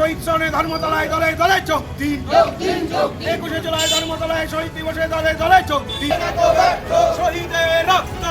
শহীদ সনে ধর্মতলায় দলে দলে চোখ দিন। একুশে জুলাই ধর্মতলায় শহীদ দিবসে দলে দলে চোখ দিন। শহীদের রক্ত।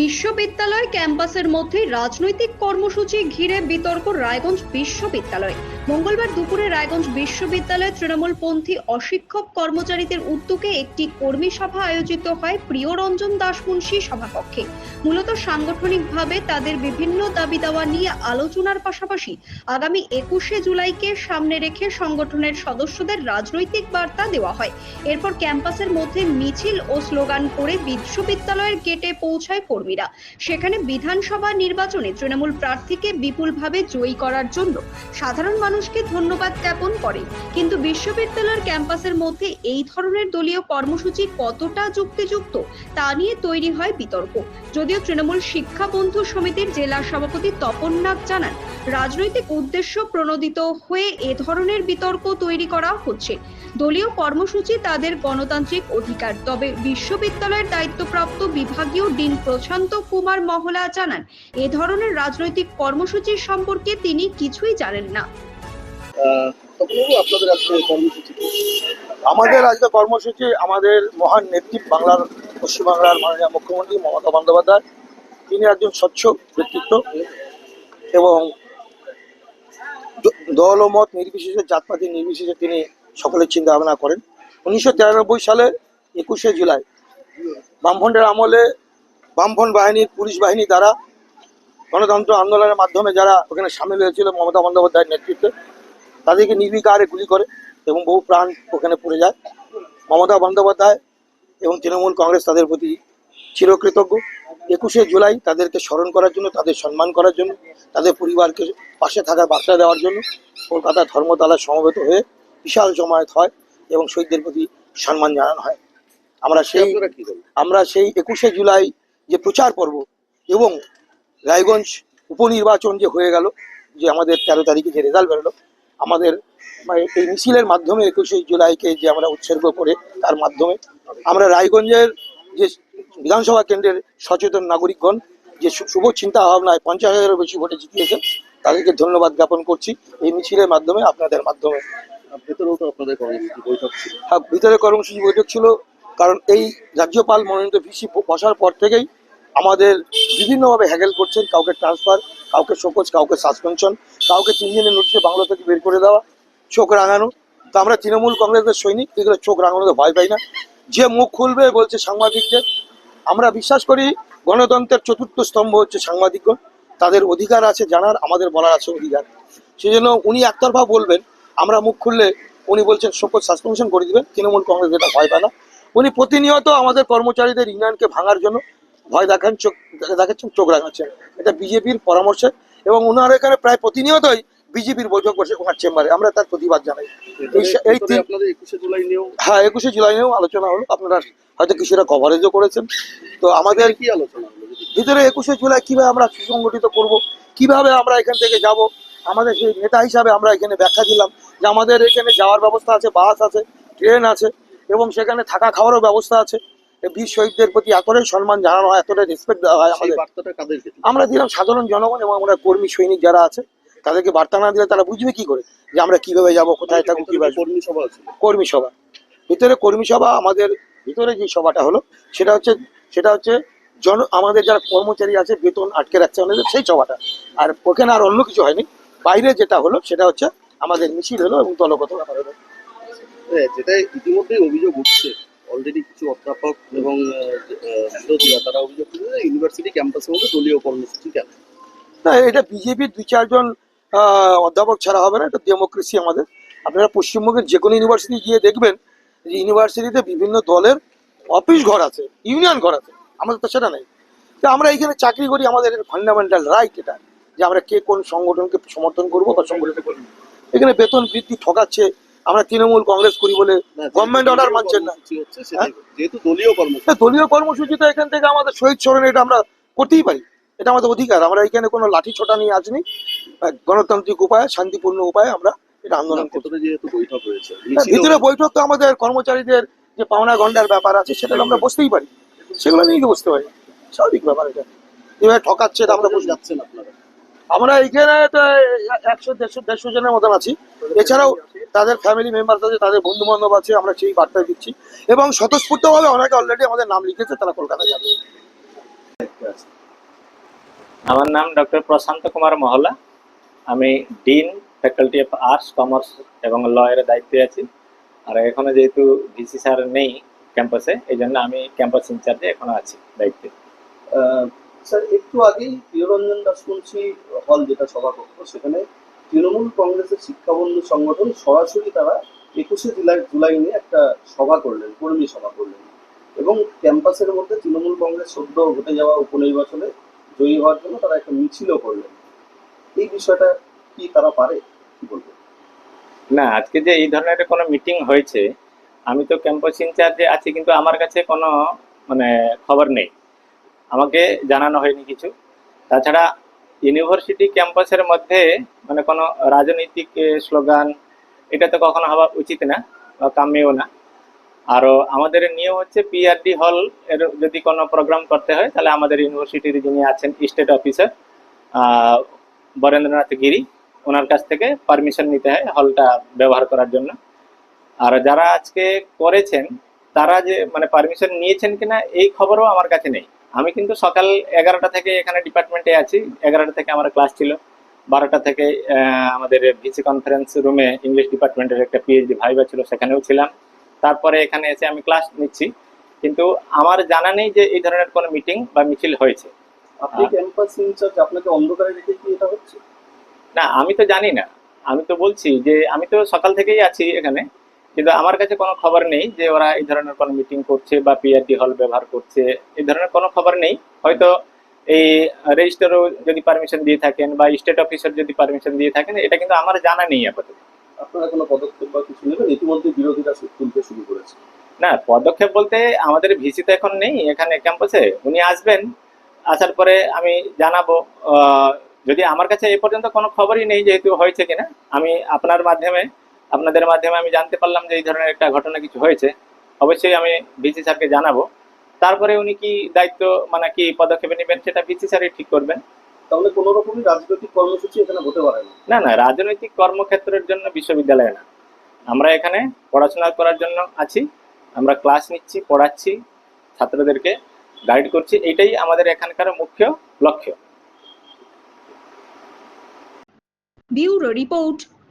বিশ্ববিদ্যালয় ক্যাম্পাসের মধ্যে রাজনৈতিক কর্মসূচি ঘিরে বিতর্ক রায়গঞ্জ বিশ্ববিদ্যালয়ে। মঙ্গলবার দুপুরে রায়গঞ্জ বিশ্ববিদ্যালয়ে তৃণমূলপন্থী অশিক্ষক কর্মচারীদের উদ্যোগে একটি কর্মী সভা আয়োজিত হয় প্রিয় প্রিয়রঞ্জন দাসমুন্সী সভাকক্ষে। মূলত সাংগঠনিকভাবে তাদের বিভিন্ন দাবি দাওয়া নিয়ে আলোচনার পাশাপাশি আগামী একুশে জুলাইকে সামনে রেখে সংগঠনের সদস্যদের রাজনৈতিক বার্তা দেওয়া হয়। এরপর ক্যাম্পাসের মধ্যে মিছিল ও স্লোগান করে বিশ্ববিদ্যালয়ের গেটে পৌঁছায় কর্মীরা। সেখানে বিধানসভা নির্বাচনে তৃণমূল প্রার্থীকে বিপুলভাবে জয়ী করার জন্য সাধারণ মানুষকে ধন্যবাদ জ্ঞাপন করে। কিন্তু বিশ্ববিদ্যালয়ের ক্যাম্পাসের মধ্যে এই ধরনের দলীয় কর্মসূচি কতটা যুক্তিযুক্ত, তা নিয়ে তৈরি হয় বিতর্ক। যদিও তৃণমূল শিক্ষা বন্ধু সমিতির জেলা সভাপতি তপন নাগ জানান, রাজনৈতিক উদ্দেশ্য প্রণোদিত হয়ে এ ধরনের বিতর্ক তৈরি করা হচ্ছে। দলীয় কর্মসূচি তাদের গণতান্ত্রিক অধিকার। তবে বিশ্ববিদ্যালয়ের দায়িত্বপ্রাপ্ত বিভাগীয় ডিন প্রশান্ত কুমার মহলা জানান, এ ধরনের রাজনৈতিক কর্মসূচির সম্পর্কে তিনি কিছুই জানেন না। আমাদের আজকে কর্মসূচি, আমাদের মহান নেতৃত্ব বাংলার, পশ্চিমবাংলার মাননীয় মুখ্যমন্ত্রী মমতা বন্দ্যোপাধ্যায়, তিনি একজন স্বচ্ছ ব্যক্তিত্ব এবং দল ও মত নির্বিশেষে, জাতপাতি নির্বিশেষে তিনি সকলের চিন্তা ভাবনা করেন। উনিশশো তিরানব্বই সালে একুশে জুলাই বামফ্রন্টের আমলে বামফ্রন্ট বাহিনীর পুলিশ বাহিনী দ্বারা গণতন্ত্র আন্দোলনের মাধ্যমে যারা ওখানে সামিল হয়েছিল মমতা বন্দ্যোপাধ্যায়ের নেতৃত্বে তাদেরকে নির্বিকারে গুলি করে এবং বহু প্রাণ ওখানে পড়ে যায়। মমতা বন্দ্যোপাধ্যায় এবং তৃণমূল কংগ্রেস তাদের প্রতি চিরকৃতজ্ঞ। একুশে জুলাই তাদেরকে স্মরণ করার জন্য তাদের সম্মান করার জন্য তাদের পরিবারকে পাশে থাকার বার্তা দেওয়ার জন্য কলকাতা ধর্মতলা সমবেত হয়ে বিশাল জমায়েত হয় এবং শহীদদের প্রতি সম্মান জানানো হয়। আমরা সেই আমরা সেই একুশে জুলাই যে প্রচার পর্ব এবং রায়গঞ্জ উপনির্বাচন যে হয়ে গেল যে আমাদের তেরো তারিখে যে রেজাল্ট বেরোলো আমাদের মানে এই মিছিলের মাধ্যমে একুশে জুলাইকে যে আমরা উৎসর্গ করে তার মাধ্যমে আমরা রায়গঞ্জের যে বিধানসভা কেন্দ্রের সচেতন নাগরিকগণ যে শুভ চিন্তা ভাবনায় পঞ্চাশ হাজারেরও বেশি ভোটে জিতিয়েছেন তাদেরকে ধন্যবাদ জ্ঞাপন করছি। এই মিছিলের মাধ্যমে আপনাদের মাধ্যমে। আর ভেতরেও তো আপনাদের কর্মসূচি বৈঠক ছিল। আর ভিতরে কর্মসূচি বৈঠক ছিল কারণ এই রাজ্যপাল মনোনীত ভিসি বসার পর থেকেই আমাদের বিভিন্নভাবে হ্যাগেল করছেন, কাউকে ট্রান্সফার কাউকে শোকজ, কাউকে সাসপেনশন কাউকে তিন দিনের নোটিশে বাংলা থেকে বের করে দেওয়া, চোখ রাঙানো। তো আমরা তৃণমূল কংগ্রেসের সৈনিক, এগুলো চোখ রাঙানোতে ভয় পাই না। যে মুখ খুলবে বলছে সাংবাদিকদের। আমরা বিশ্বাস করি গণতন্ত্রের চতুর্থ স্তম্ভ হচ্ছে সাংবাদিকগণ। তাদের অধিকার আছে জানার, আমাদের বলার আছে অধিকার। সেই জন্য উনি একতরফা বলবেন, আমরা মুখ খুললে উনি বলছেন শোকজ সাসপেনশন করে দিবেন, তৃণমূল কংগ্রেস এটা ভয় পায় না। উনি প্রতিনিয়ত আমাদের কর্মচারীদের ইউনিয়নকে ভাঙার জন্য ভয় দেখান চোখ দেখাচ্ছেন চোখ রাখাচ্ছেন এটা বিজেপির পরামর্শে এবং ওনার এখানে প্রায় প্রতিনিয়তই বিজেপির বৈঠক বসে ওনার চেম্বারে। আমরা তার প্রতিবাদ জানাই। এই তিন একুশে জুলাই নিয়েও হ্যাঁ একুশে জুলাই নিয়েও আলোচনা হলো। আপনারা হয়তো কিছুটা কভারেজও করেছেন। তো আমাদের কি আলোচনা ভিতরে একুশে জুলাই কীভাবে আমরা সুসংগঠিত করব কীভাবে আমরা এখান থেকে যাব আমাদের সেই নেতা হিসাবে আমরা এখানে ব্যাখ্যা দিলাম যে আমাদের এখানে যাওয়ার ব্যবস্থা আছে বাস আছে ট্রেন আছে এবং সেখানে থাকা খাওয়ারও ব্যবস্থা আছে। বীর শহীদদের প্রতি এতটাই সম্মান জানানো হয় এতটাই রেসপেক্ট দেওয়া হয় আমাদের? আমরা দিলাম সাধারণ জনগণ এবং আমরা কর্মী সৈনিক যারা আছে তাদেরকে বার্তা না দিলে তারা বুঝবে কি করে? যে আমরা কীভাবে যাব কোথায় থাকব কীভাবে কর্মী সভা কর্মী সভা। ভিতরে কর্মী সভা আমাদের ভিতরে যে সভাটা হলো সেটা হচ্ছে সেটা হচ্ছে জন আমাদের যারা কর্মচারী আছে বেতন আটকে রাখছে আমাদের সেই সভাটা। আর ওখানে আর অন্য কিছু হয়নি। বাইরে যেটা হলো সেটা হচ্ছে আমাদের মিছিল হলো এবং দলগত ব্যাপার হলো। হ্যাঁ, যেটা ইতিমধ্যেই অভিযোগ উঠছে। অলরেডি কিছু অধ্যাপক এবং বিরোধীরা তারা অভিযোগ করছে ইউনিভার্সিটি ক্যাম্পাসের মধ্যে দলীয় কর্মসূচি কেন না, এটা বিজেপির দুই, চারজন অধ্যাপক ছাড়া হবে না, এটা ডেমোক্রেসি আমাদের। আপনারা পশ্চিমবঙ্গের যে কোনো ইউনিভার্সিটি গিয়ে দেখবেন যে ইউনিভার্সিটিতে বিভিন্ন দলের অফিস ঘর আছে ইউনিয়ন ঘর আছে, আমাদের তো সেটা নেই। তো আমরা এখানে চাকরি করি, আমাদের ফান্ডামেন্টাল রাইট এটা, যে আমরা কে কোন সংগঠনকে সমর্থন করব বা সংগঠিত করব। এখানে বেতন বৃদ্ধি ঠকাচ্ছে আমরা তৃণমূল কংগ্রেস করি বলে গভর্নমেন্ট অর্ডার মানছেন না। সেটাই যেহেতু দলীয় কর্মসূচি। দলীয় কর্মসূচি তো এখান থেকে আমাদের শহীদ স্মরণে এটা আমরা করতেই পারি। এটা আমাদের অধিকার। আমরা এখানে কোনো লাঠি ছোটা নিয়ে আসনি গণতান্ত্রিক উপায়ে শান্তিপূর্ণ উপায়ে আমরা এটা আন্দোলন করতে যেহেতু বৈঠক হয়েছে হ্যাঁ, ভিতরে বৈঠক তো আমাদের কর্মচারীদের যে পাওনা গন্ডার ব্যাপার আছে সেটা আমরা বসতেই পারি। সেগুলো নিয়ে তো বসতে পারি স্বাভাবিক ব্যাপার এটা। এভাবে ঠকাচ্ছে এটা আমরা বুঝলাম যাচ্ছেন আপনারা। আমরা এইখানে তো একশো দেড়শো দেড়শো জনের মতন আছি। এছাড়াও তাদের ফ্যামিলি মেম্বার আছে তাদের বন্ধু বান্ধব আছে আমরা সেই বার্তা দিচ্ছি। এবং স্বতঃস্ফূর্তভাবে অনেকে অলরেডি আমাদের নাম লিখেছে তারা কলকাতা যাবে। আমার নাম ডক্টর প্রশান্ত কুমার মহলা। আমি dean faculty of arts commerce এবং ল এর দায়িত্বে আছি। আর এখনও যেহেতু ভিসি স্যার নেই ক্যাম্পাসে এই জন্য আমি ক্যাম্পাস ইনচার্জে এখনও আছি দায়িত্বে। স্যার, একটু আগেই প্রিয়রঞ্জন দাসবংশী হল যেটা সভাকক্ষ সেখানে তৃণমূল কংগ্রেসের শিক্ষাবন্ধু সংগঠন সরাসরি তারা একুশে জুলাই জুলাই নিয়ে একটা সভা করলেন, কর্মী সভা করলেন। এবং ক্যাম্পাসের মধ্যে তৃণমূল কংগ্রেস সদ্য ঘটে যাওয়া উপনির্বাচনে জয়ী হওয়ার জন্য তারা একটা মিছিলও করলেন। এই বিষয়টা কি তারা পারে? কি বলবেন না, আজকে যে এই ধরনের একটা কোনো মিটিং হয়েছে, আমি তো ক্যাম্পাস ইনচার্জে আছি, কিন্তু আমার কাছে কোনো মানে খবর নেই। আমাকে জানানো হয়নি কিছু। তাছাড়া ইউনিভার্সিটি ক্যাম্পাসের মধ্যে মানে কোনো রাজনৈতিক স্লোগান এটা তো কখনো হওয়া উচিত না বা কাম্যও না। আরও আমাদের নিয়ম হচ্ছে পিআরডি হল এর যদি কোনো প্রোগ্রাম করতে হয়, তাহলে আমাদের ইউনিভার্সিটির যিনি আছেন স্টেট অফিসার বরেন্দ্রনাথ গিরি, ওনার কাছ থেকে পারমিশন নিতে হয় হলটা ব্যবহার করার জন্য। আর যারা আজকে করেছেন, তারা যে মানে পারমিশন নিয়েছেন কিনা, এই খবরও আমার কাছে নেই। আমি কিন্তু সকাল এগারোটা থেকে এখানে ডিপার্টমেন্টে আছি। এগারোটা থেকে আমার ক্লাস ছিল। বারোটা থেকে আমাদের ভিসি কনফারেন্স রুমে ইংলিশ ডিপার্টমেন্টের একটা পিএইচডি ভাইবা ছিল সেখানেও ছিলাম। তারপরে এখানে এসে আমি ক্লাস নিচ্ছি। কিন্তু আমার জানা নেই যে এই ধরনের কোনো মিটিং বা মিছিল হয়েছে। আপনি ক্যাম্পাস ইনচার্জ আপনাকে অন্ধকারে রেখে কি এটা হচ্ছে? না আমি তো জানি না। আমি তো বলছি যে আমি তো সকাল থেকেই আছি এখানে। কিন্তু আমার কাছে কোনো খবর নেই যে ওরা এই ধরনের কোনো মিটিং করছে বা পিআরডি হল ব্যবহার করছে এই ধরনের কোনো খবর নেই। হয়তো এই রেজিস্টারও যদি পারমিশন দিয়ে থাকেন বা স্টেট অফিসার যদি পারমিশন দিয়ে থাকেন এটা কিন্তু আমার জানা নেই আপাতত। আপনারা কোনো পদক্ষেপ বা কিছু নেবেন? ইতিমধ্যে বিরোধীরা তুলতে শুরু করেছে। না পদক্ষেপ বলতে আমাদের ভিসি তো এখন নেই এখানে ক্যাম্পাসে উনি আসবেন আসার পরে আমি জানাব। যদি আমার কাছে এ পর্যন্ত কোনো খবরই নেই যেহেতু হয়েছে কিনা আমি আপনার মাধ্যমে আপনাদের মাধ্যমে আমি জানতে পারলাম যে এই ধরনের একটা ঘটনা কিছু হয়েছে। অবশ্যই আমি ভিসি স্যারকে জানাব। তারপরে উনি কি দায়িত্ব মানে কি পদক্ষেপ নেবেন সেটা ভিসি স্যারই ঠিক করবেন। তাহলে কোনো রকমই রাজনৈতিক কর্মসূচি এখানে হতে পারে না। না না রাজনৈতিক কর্মক্ষেত্রের জন্য বিশ্ববিদ্যালয় না। আমরা এখানে পড়াশোনা করার জন্য আছি। আমরা ক্লাস নিচ্ছি পড়াচ্ছি ছাত্রদেরকে গাইড করছি। এটাই আমাদের এখানকার মুখ্য লক্ষ্য। Bureau report